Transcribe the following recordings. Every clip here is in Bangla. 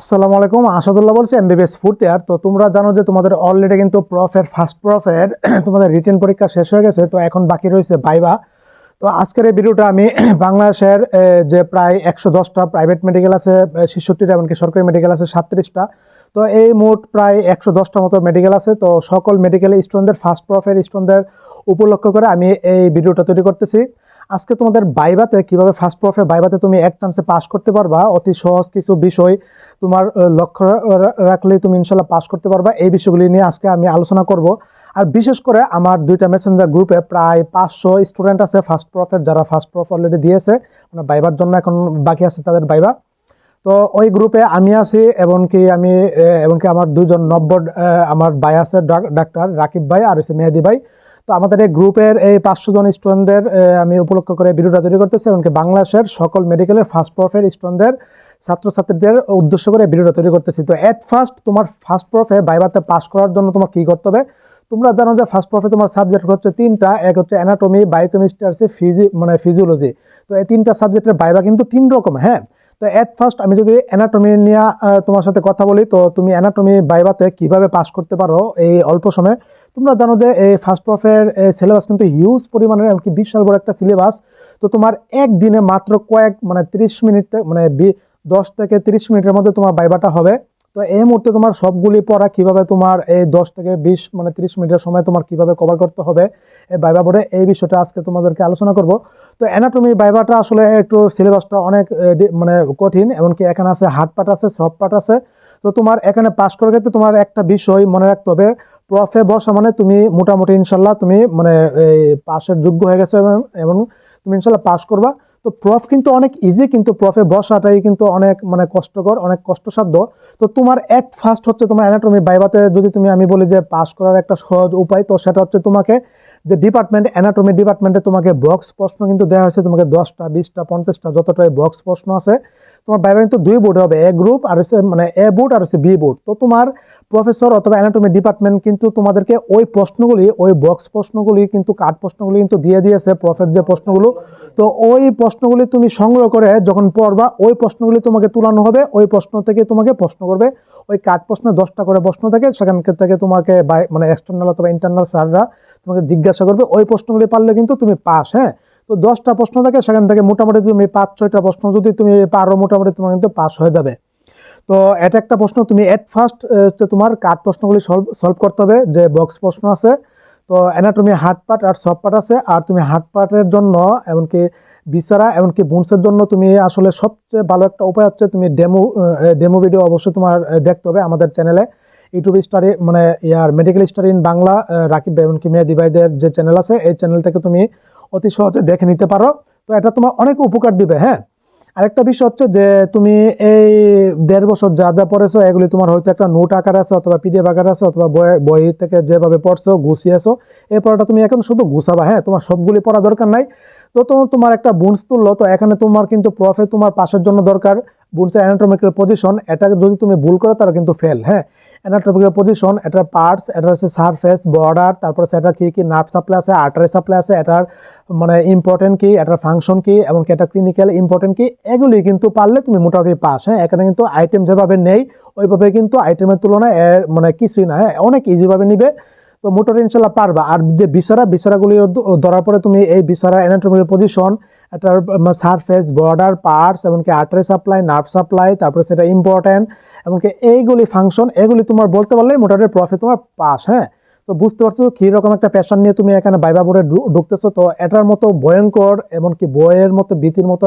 আসসালামু আলাইকুম, আসাদুল্লাহ বলছি এমবিবিএস ফোর্থ ইয়ার তো তোমরা জানো যে তোমাদের অলরেডি কিন্তু প্রফের ফার্স্ট প্রফের তোমাদের রিটেন পরীক্ষা শেষ হয়ে গেছে, তো এখন বাকি রয়েছে বাইবা তো আজকের এই ভিডিওটা আমি বাংলাদেশের যে প্রায় একশো দশটা প্রাইভেট মেডিকেল আছে ছেষট্টিটা, এমনকি সরকারি মেডিকেল আছে, সাতত্রিশটা। তো এই মোট প্রায় একশো দশটা মতো মেডিকেল আছে, তো সকল মেডিকেল স্টুডেন্টদের ফার্স্ট প্রফের স্টুডেন্টদের উপলক্ষ করে আমি এই ভিডিওটা তৈরি করতেছি। আজকে তোমাদের বাইবাতে কীভাবে ফার্স্ট প্রফে বাইবাতে তুমি এক চান্সে পাস করতে পারবা, অতি সহজ কিছু বিষয় তোমার লক্ষ্য রা- রা- রাখলেই তুমি ইনশাল্লাহ পাস করতে পারবা। এই বিষয়গুলি নিয়ে আজকে আমি আলোচনা করব। আর বিশেষ করে আমার দুইটা মেসেঞ্জার গ্রুপে প্রায় পাঁচশো স্টুডেন্ট আছে ফার্স্ট প্রফের যারা ফার্স্ট প্রফ অলরেডি দিয়েছে। মানে বাইবার জন্য এখন বাকি আছে তাদের বাইবা। তো ওই গ্রুপে আমি আছি, এমনকি আমি এমনকি আমার দুজন নব্য আমার ভাই আছে ডাক- ডাক্তার রাকিব ভাই আর হচ্ছে মেহেদি ভাই। তো আমাদের এই গ্রুপের এই পাঁচশো জন স্টুডেন্টদের আমি উপলক্ষ করে ভিডিওটা তৈরি করতেছি এমনকি বাংলাদেশের সকল মেডিকেলের ফার্স্ট প্রফের স্টুডেন্টদের ছাত্রছাত্রীদের উদ্দেশ্য করে ভিডিওটা তৈরি করতেছি। তো এট ফার্স্ট তোমার ফার্স্ট প্রফে বাইবাতে পাস করার জন্য তোমার কি করতে হবে? তোমরা জানো যে ফার্স্ট প্রফে তোমার সাবজেক্ট হচ্ছে তিনটা, এক হচ্ছে অ্যানাটমি বায়োকেমিস্ট্রি আছে ফিজি মানে ফিজিওলজি তো এই তিনটা সাবজেক্টের বাইবা কিন্তু তিন রকম হ্যাঁ? তো এট ফার্স্ট আমি যদি অ্যানাটমি নিয়ে তোমার সাথে কথা বলি, তো তুমি অ্যানাটমি বাইবাতে কীভাবে পাস করতে পারো এই অল্প সময়ে? তোমরা জানো যে, এই ফার্স্ট প্রফের সিলেবাস কিন্তু হিউজ পরিমাণের, এমনকি বিশাল বড় একটা সিলেবাস তো তোমার একদিনে মাত্র কয়েক মানে তিরিশ মিনিট মানে দশ থেকে তিরিশ মিনিটের মধ্যে তোমার বাইবাটা হবে। তো এই মুহূর্তে তোমার সবগুলি পড়া কীভাবে তোমার এই দশ থেকে বিশ মানে তিরিশ মিনিটের সময় তোমার কীভাবে কভার করতে হবে, এই বাইবা বোর্ডে এই বিষয়টা আজকে তোমাদেরকে আলোচনা করব। তো অ্যানাটমি বাইবাটা আসলে একটু সিলেবাসটা অনেক মানে কঠিন, এমনকি এখানে আছে হার্ড পার্ট আছে, সব পার্ট আছে। তো তোমার এখানে পাস করার ক্ষেত্রে তোমার একটা বিষয় মনে রাখতে হবে। প্রফে বসা মানে তুমি মোটামুটি ইনশাল্লাহ তুমি মানে পাশের যোগ্য হয়ে গেছো এবং তুমি ইনশাল্লাহ পাশ করবা। তো প্রফ কিন্তু অনেক ইজি কিন্তু প্রফে বসাটাই কিন্তু অনেক মানে কষ্টকর, অনেক কষ্টসাধ্য। তো তোমার এক ফার্স্ট হচ্ছে তোমার অ্যানাটমি বাইবাতে যদি তুমি আমি বলি যে পাশ করার একটা সহজ উপায়, তো সেটা হচ্ছে তোমাকে যে ডিপার্টমেন্ট অ্যানাটমি ডিপার্টমেন্টে তোমাকে বক্স প্রশ্ন কিন্তু দেওয়া হয়েছে, তোমাকে দশটা, বিশটা, পঞ্চাশটা যতটাই বক্স প্রশ্ন আছে, তোমার বাইবা কিন্তু দুই বোর্ড হবে এ গ্রুপ আর হচ্ছে মানে এ বোর্ড আর হচ্ছে বি বোর্ড তো তোমার প্রফেসর অথবা অ্যানাটমি ডিপার্টমেন্ট কিন্তু তোমাদেরকে ওই প্রশ্নগুলি, ওই বক্স প্রশ্নগুলি কিন্তু কাঠ প্রশ্নগুলি কিন্তু দিয়ে দিয়েছে প্রফের যে প্রশ্নগুলো। তো ওই প্রশ্নগুলি তুমি সংগ্রহ করে যখন পড়বা, ওই প্রশ্নগুলি তোমাকে তুলানো হবে, ওই প্রশ্ন থেকে তোমাকে প্রশ্ন করবে। ওই কাঠ প্রশ্নে দশটা করে প্রশ্ন থাকে, সেখান থেকে তোমাকে বাই- মানে এক্সটার্নাল অথবা ইন্টারনাল স্যাররা তোমাকে জিজ্ঞাসা করবে, ওই প্রশ্নগুলি পারলে কিন্তু তুমি পাস হ্যাঁ? তো দশটা প্রশ্ন থাকে, সেখান থেকে মোটামুটি তুমি পাঁচ, ছয়টা প্রশ্ন যদি তুমি পারো, মোটামুটি তোমার কিন্তু পাস হয়ে যাবে। তো এটা একটা প্রশ্ন, তুমি এট ফার্স্ট তোমার কাঠ প্রশ্নগুলি সলভ সলভ করতে হবে, যে বক্স প্রশ্ন আছে। তো অ্যানাটমি হার্ড পার্ট আর সফট পার্ট আছে, আর তুমি হার্ড পার্টের জন্য, এমনকি বিচারা এমনকি বুনসের জন্য তুমি আসলে সবচেয়ে ভালো একটা উপায় হচ্ছে, তুমি ডেমো ডেমো ভিডিও অবশ্যই তোমার দেখতে হবে আমাদের চ্যানেলে ইউটিউব স্টাডি মানে year medical study in Bangla Rakib ভাই এমনকি মেয়ে দিবাইদের যে চ্যানেল আছে, এই চ্যানেল থেকে তুমি অতি সহজে দেখে নিতে পারো। তো এটা তোমার অনেক উপকার দিবে হ্যাঁ? আরেকটা বিষয় হচ্ছে যে, তুমি এই দেড় বছর যা যা পড়েছো, এগুলি তোমার হয়তো একটা নোট আকার আছে অথবা পিডিএফ আকার আছে অথবা বই বই থেকে যেভাবে পড়ছো গুছিয়েছো এই পড়াটা তুমি এখন শুধু গুছাবা হ্যাঁ? তোমার সবগুলি পড়া দরকার নাই। তো তোমার একটা বুনস তুললো, তো এখানে তোমার কিন্তু প্রফে তোমার পাশের জন্য দরকার। বুনসের অ্যানাটমিক্যাল পজিশন এটাকে যদি তুমি ভুল করো তারা কিন্তু ফেল হ্যাঁ? অ্যানাটমিক্যাল পজিশন এটার পার্টস এটা হচ্ছে সারফেস বর্ডার তারপরে সেটা কি কি নার্ভ সাপ্লাই আছে আর্টারি সাপ্লাই আছে, এটার মানে ইম্পর্টেন্ট কি, এটার ফাংশন কি এবং এটা ক্লিনিক্যাল ইম্পর্টেন্ট কি, এগুলি কিন্তু পারলে তুমি মোটামুটি পাস হ্যাঁ? এখানে কিন্তু আইটেম যেভাবে নেই, ওইভাবে কিন্তু আইটেমের তুলনায় মানে কিছুই না হ্যাঁ? অনেক ইজিভাবে নিবে, তো মোটর ইনশাল্লাহ পারবা। আর যে বিসারা বিসারাগুলি ধরার পরে তুমি এই বিসারা অ্যানাটমিক্যাল পজিশন এটার সারফেস বর্ডার পার্টস এমনকি আর্টারি সাপ্লাই নার্ভ সাপ্লাই তারপরে সেটা ইম্পর্টেন্ট এমনকি এইগুলি ফাংশন এগুলি তোমার বলতে পারলে মোটামুটি প্রফিট তোমার পাস হ্যাঁ? তো বুঝতে পারছ কি রকম একটা প্যাশন নিয়ে তুমি এখানে বাইবা বোর্ডে ঢুকতেছো, তো এটার মতো ভয়ঙ্কর এমনকি বইয়ের মতো, ভীতির মতো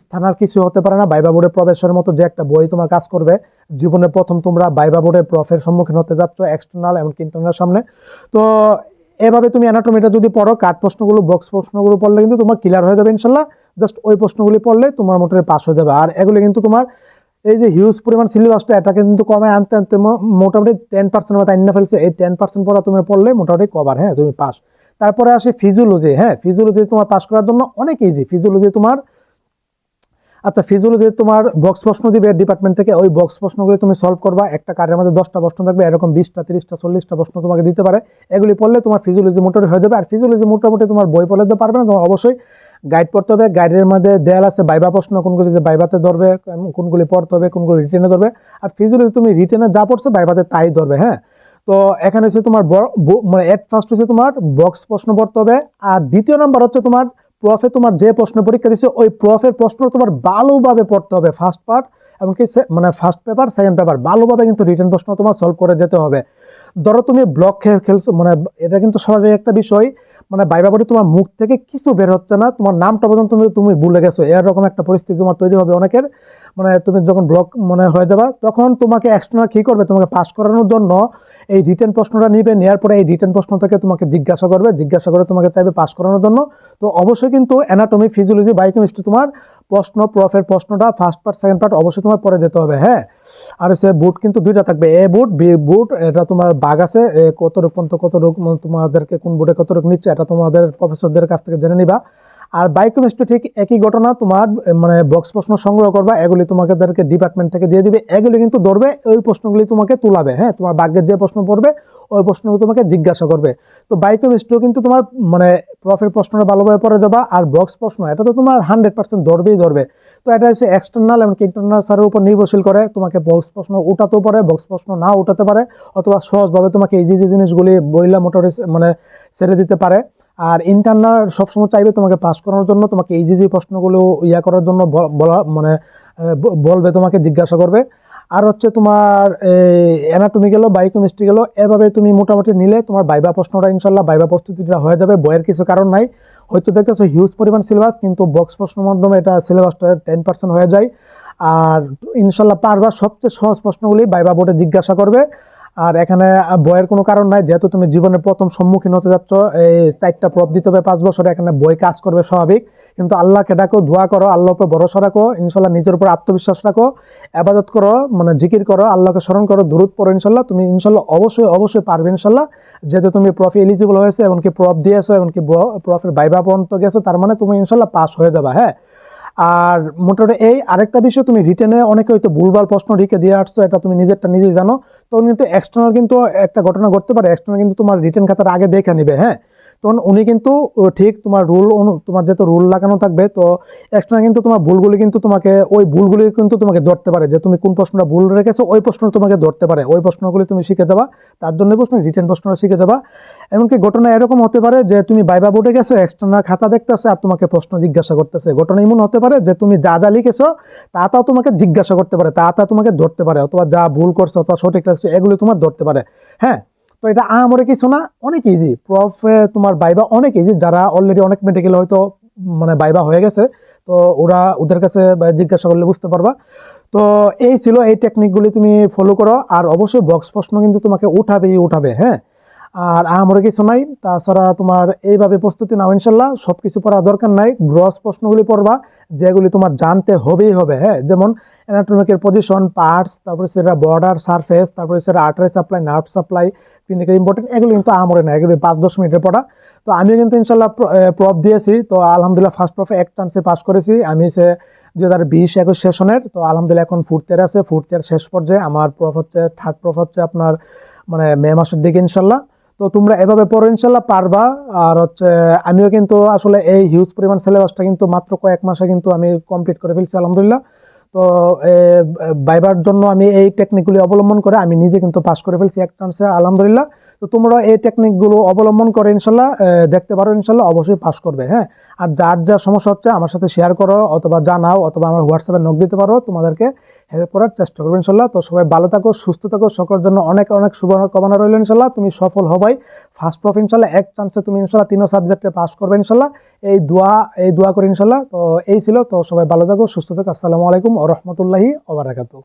স্থান আর কিছু হতে পারে না। বাইবা বোর্ডে প্রবেশের মতো যে একটা বই তোমার কাজ করবে, জীবনে প্রথম তোমরা বাইবা বোর্ডের প্রফের সম্মুখীন হতে যাচ্ছ এক্সটার্নাল এমনকি ইন্টারনাল সামনে। তো এভাবে তুমি অ্যানাটমিটা যদি পড়ো কাট প্রশ্নগুলো বক্স প্রশ্নগুলো পড়লে কিন্তু তোমার ক্লিয়ার হয়ে যাবে ইনশাল্লাহ। জাস্ট ওই প্রশ্নগুলি পড়লে তোমার মোটামুটি পাস হয়ে যাবে। আর এগুলো কিন্তু তোমার এই যে হিউজ পরিমাণ সিলেবাসটা এটাকে কিন্তু কমে আনতে আনতে মোটামুটি টেন পার্সেন্ট মতো আইনা ফেলছে। এই টেন পার্সেন্ট পড়া তুমি পড়লে মোটামুটি কভার হ্যাঁ তুমি পাস তারপরে আসে ফিজিওলজি হ্যাঁ ফিজিওলজি তোমার পাস করার জন্য অনেক ইজি ফিজিওলজি তোমার আচ্ছা ফিজিওলজি তোমার বক্স প্রশ্ন দিবে ডিপার্টমেন্ট থেকে। ওই বক্স প্রশ্নগুলো তুমি সলভ করবা। একটা কার্ডের মধ্যে দশটা প্রশ্ন থাকবে, এরকম বিশটা, তিরিশটা, চল্লিশটা প্রশ্ন তোমাকে দিতে পারে। এগুলি পড়লে তোমার ফিজিওলজি মোটামুটি হয়ে যাবে। আর ফিজিওলজি মোটামুটি তোমার বই পড়লে তো পারবে না। তোমার অবশ্যই গাইড পড়তে হবে গাইডের মধ্যে দেয়াল আছে, বাইবা প্রশ্ন কোনগুলিতে বাইবাতে ধরবে কোনগুলি পড়তে হবে কোনগুলি রিটেনে ধরবে। আর ফিজিওলজি তুমি রিটেনে যা পড়ছো বাইবাতে তাই ধরবে হ্যাঁ? তো এখানে হচ্ছে তোমার মানে এট ফার্স্ট হচ্ছে তোমার বক্স প্রশ্ন পড়তে হবে, আর দ্বিতীয় নাম্বার হচ্ছে তোমার প্রফে তোমার যে প্রশ্ন পরীক্ষা দিচ্ছে ওই প্রফের প্রশ্ন তোমার ভালোভাবে পড়তে হবে ফার্স্ট পার্ট এমনকি মানে ফার্স্ট পেপার সেকেন্ড পেপার ভালোভাবে কিন্তু রিটেন প্রশ্ন তোমার সলভ করে যেতে হবে। ধরো তুমি ব্লক খেয়ে খেলছো মানে এটা কিন্তু স্বাভাবিক একটা বিষয় মানে বাইবা পড়ে তোমার মুখ থেকে কিছু বের হচ্ছে না, তোমার নামটা পর্যন্ত তুমি তুমি ভুলে গেছো। এরকম একটা পরিস্থিতি তোমার তৈরি হবে অনেকের। মানে তুমি যখন ব্লক মনে হয়ে যাবা, তখন তোমাকে এক্সটার্নাল কী করবে? তোমাকে পাস করানোর জন্য এই রিটার্ন প্রশ্নটা নিবে নেওয়ার পরে এই রিটার্ন প্রশ্ন থেকে তোমাকে জিজ্ঞাসা করবে। জিজ্ঞাসা করে তোমাকে চাইবে পাস করানোর জন্য। তো অবশ্যই কিন্তু অ্যানাটমি ফিজিওলজি বায়োকেমিস্ট্রি তোমার প্রশ্ন, প্রফের প্রশ্নটা ফার্স্ট পার্ট সেকেন্ড পার্ট অবশ্যই তোমার পরে যেতে হবে হ্যাঁ? আর সে বুট কিন্তু দুইটা থাকবে এ বুট বি বুট এটা তোমার বাগ আছে কত রূপ পর্যন্ত কত মানে তোমাদেরকে কোন বুটে কত রূপ নিচ্ছে, এটা তোমাদের প্রফেসরদের কাছ থেকে জেনে নিবা। আর বায়োকেমিস্ট্রি ঠিক একই ঘটনা, তোমার মানে বক্স প্রশ্ন সংগ্রহ করবা, এগুলি তোমাদেরকে ডিপার্টমেন্ট থেকে দিয়ে দিবে, এগুলি কিন্তু ধরবে, ওই প্রশ্নগুলি তোমাকে তুলাবে হ্যাঁ? তোমার বাঘের যে প্রশ্ন পড়বে ওই প্রশ্নগুলো তোমাকে জিজ্ঞাসা করবে। তো বায়োকেমিস্ট্রিও কিন্তু তোমার মানে প্রফের প্রশ্নটা ভালোভাবে পড়ে যাবা আর বক্স প্রশ্ন, এটা তো তোমার হান্ড্রেড পার্সেন্ট ধরবেই ধরবে। তো এটা হচ্ছে এক্সটার্নাল এমনকি ইন্টারনাল স্যারের উপর নির্ভরশীল করে, তোমাকে বক্স প্রশ্ন উঠাতেও পারে বক্স প্রশ্ন না উঠাতে পারে, অথবা সহজভাবে তোমাকে এই যে জিনিসগুলি বইলা মোটরে মানে ছেড়ে দিতে পারে। আর ইন্টারনাল সবসময় চাইবে তোমাকে পাস করানোর জন্য, তোমাকে এই যে প্রশ্নগুলো ইয়া করার জন্য বলা মানে বলবে, তোমাকে জিজ্ঞাসা করবে। আর হচ্ছে তোমার অ্যানাটমি গেলো বায়োকেমিস্ট্রি গেলো, এভাবে তুমি মোটামুটি নিলে তোমার বাইবা প্রশ্নটা ইনশাল্লাহ বাইবা প্রস্তুতিটা হয়ে যাবে, বইয়ের কিছু কারণ নাই। হয়তো দেখতেছো হিউজ পরিমাণ সিলেবাস কিন্তু বক্স প্রশ্নের মাধ্যমে এটা সিলেবাসটা টেন পার্সেন্ট হয়ে যায়। আর ইনশাল্লাহ পারবার সবচেয়ে সহজ প্রশ্নগুলি বাইবা বোর্ডে জিজ্ঞাসা করবে। আর এখানে বইয়ের কোনো কারণ নাই, যেহেতু তুমি জীবনের প্রথম সম্মুখীন হতে যাচ্ছ, এই চারটা প্রপ দিতে হবে পাঁচ বছরে, এখানে বই কাজ করবে স্বাভাবিক। কিন্তু আল্লাহকে ডাকো, দোয়া করো, আল্লাহর উপর ভরসা রাখো, ইনশাল্লাহ নিজের উপর আত্মবিশ্বাস রাখো, আবাদত করো মানে জিকির করো, আল্লাহকে স্মরণ করো দূরত পড়ো, ইনশাল্লাহ। তুমি ইনশাল্লাহ অবশ্যই অবশ্যই পারবে, ইনশাল্লাহ। যেহেতু তুমি প্রফি এলিজিবল হয়েছে, এমনকি প্রফ দিয়েছ, এমনকি প্রফের বাইবা পর্যন্ত গেছো, তার মানে তুমি ইনশাল্লাহ পাস হয়ে যাবে হ্যাঁ? আর মোটামুটি এই আরেকটা বিষয় তুমি রিটেনে অনেকে হয়তো ভুলভাল প্রশ্ন রেখে দিয়ে আসছো, এটা তুমি নিজেরটা নিজেই জানো। তখন কিন্তু এক্সটার্নাল কিন্তু একটা ঘটনা ঘটতে পারে এক্সটার্নাল কিন্তু তোমার রিটার্ন খাতার আগে দেখে নিবে হ্যাঁ? তখন উনি কিন্তু ঠিক তোমার রুল তোমার যেহেতু রুল লাগানো থাকবে, তো এক্সট্রা কিন্তু তোমার ভুলগুলি কিন্তু তোমাকে, ওই ভুলগুলি কিন্তু তোমাকে ধরতে পারে যে তুমি কোন প্রশ্নটা ভুল রেখেছো, ওই প্রশ্ন তোমাকে ধরতে পারে। ওই প্রশ্নগুলি তুমি শিখে যাবা, তার জন্য প্রশ্ন রিটার্ন প্রশ্নটা শিখে যাবা। এমনকি ঘটনা এরকম হতে পারে যে তুমি বাইবা বোর্ডে গেছো এক্সটার্নাল খাতা দেখতেছে আর তোমাকে প্রশ্ন জিজ্ঞাসা করতেছে। ঘটনা এমন হতে পারে যে তুমি যা যা লিখেছো, তা তাও তোমাকে জিজ্ঞাসা করতে পারে, তা তা তোমাকে ধরতে পারে, অথবা যা ভুল করছ, অথবা সঠিক লাগছে, এগুলি তোমার ধরতে পারে। হ্যাঁ? তো এটা আমরে কিছু না, অনেক ইজি প্রফ তোমার বাইবা অনেক ইজি যারা অলরেডি অনেক মেডিকেল হয়তো মানে বাইবা হয়ে গেছে, তো ওরা ওদের কাছে জিজ্ঞাসা করলে বুঝতে পারবা। তো এই ছিল এই টেকনিকগুলি তুমি ফলো করো, আর অবশ্যই বক্স প্রশ্ন কিন্তু তোমাকে উঠাবেই উঠাবে হ্যাঁ? আর আমারও কিছু নাই, তাছাড়া তোমার এইভাবে প্রস্তুতি নাও, ইনশাল্লাহ। সব কিছু পড়া দরকার নাই গ্রস প্রশ্নগুলি পড়বা, যেগুলি তোমার জানতে হবেই হবে হ্যাঁ? যেমন অ্যানাটমিকের পজিশন পার্টস তারপরে সেটা বর্ডার সারফেস তারপরে সেটা artery supply nerve supply clinical important এগুলো কিন্তু আমরে না, এগুলি পাঁচ, দশ মিনিটের পড়া। তো আমিও কিন্তু ইনশাল্লাহ প্রপ দিয়েছি, তো আলহামদুলিল্লাহ ফার্স্ট প্রফে এক চান্সে পাস করেছি। আমি সে দুই হাজার বিশ একুশ সেশনের তো আলহামদুলিল্লাহ এখন ফুড ইয়ার আছে ফুড ইয়ার শেষ পর্যায়ে। আমার প্রফ হচ্ছে থার্ড প্রফ হচ্ছে আপনার মানে মে মাসের দিকে ইনশাল্লাহ। তো তোমরা এভাবে পড়ো, ইনশাল্লাহ পারবা। আর হচ্ছে, আমিও কিন্তু আসলে এই হিউজ পরিমাণ সিলেবাসটা কিন্তু মাত্র কয়েক মাসে কিন্তু আমি কমপ্লিট করে ফেলছি, আলহামদুলিল্লাহ। তো বাইবার জন্য আমি এই টেকনিকগুলি অবলম্বন করে আমি নিজে কিন্তু পাস করে ফেলছি এক চান্সে আলহামদুলিল্লাহ। তো তোমরা এই টেকনিকগুলো অবলম্বন করে ইনশাল্লাহ দেখতে পারো ইনশাল্লাহ, অবশ্যই পাস করবে হ্যাঁ? আর যার যা সমস্যা হচ্ছে আমার সাথে শেয়ার করো অথবা জানাও অথবা আমার হোয়াটসঅ্যাপে নক দিতে পারো, তোমাদেরকে হেল্প করার চেষ্টা করব ইনশাল্লাহ। তো সবাই ভালো থাকো, সুস্থ থাকো, সকলের জন্য অনেক অনেক শুভকামনা রইল ইনশাল্লাহ। তুমি সফল হবাই ফার্স্ট প্রফ ইনশাল্লাহ, এক চান্সে তুমি ইনশাল্লাহ তিনও সাবজেক্টে পাস করবে ইনশাল্লাহ। এই দোয়া এই দোয়া করে ইনশাল্লাহ। তো এই ছিল, তো সবাই ভালো থাকো, সুস্থ থাকো, আসসালামু আলাইকুম ও রহমতুল্লাহি ওবারাকাতু